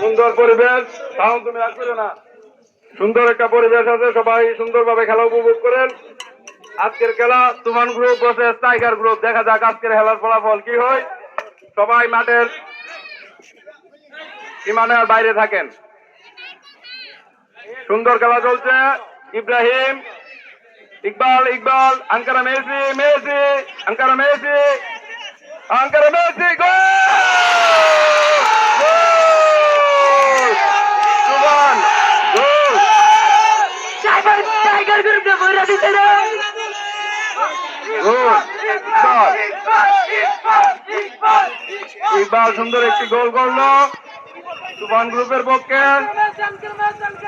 সুন্দর পরিবেশ তাও তুমি আসবে না। সুন্দর একটা পরিবেশ আছে, সবাই সুন্দরভাবে খেলা উপভোগ করেন। আজকের খেলা তুমান গ্রুপ বসেস টাইগার গ্রুপ দেখা যাক আজকের খেলার ফলাফল কি হয়। সবাই মাঠের সীমানার বাইরে থাকেন। সুন্দর খেলা চলছে, ইব্রাহিম ইকবাল ইকবাল আঙ্কারা মেসি মেসি আঙ্কারা Messi Ankara Messi goal! Goal! Tiger tiger গ্রুপে বইরা দিতে রে। গোল! ইকবাল! ইকবাল সুন্দর একটি গোল করল। সুবান গ্রুপের পক্ষে।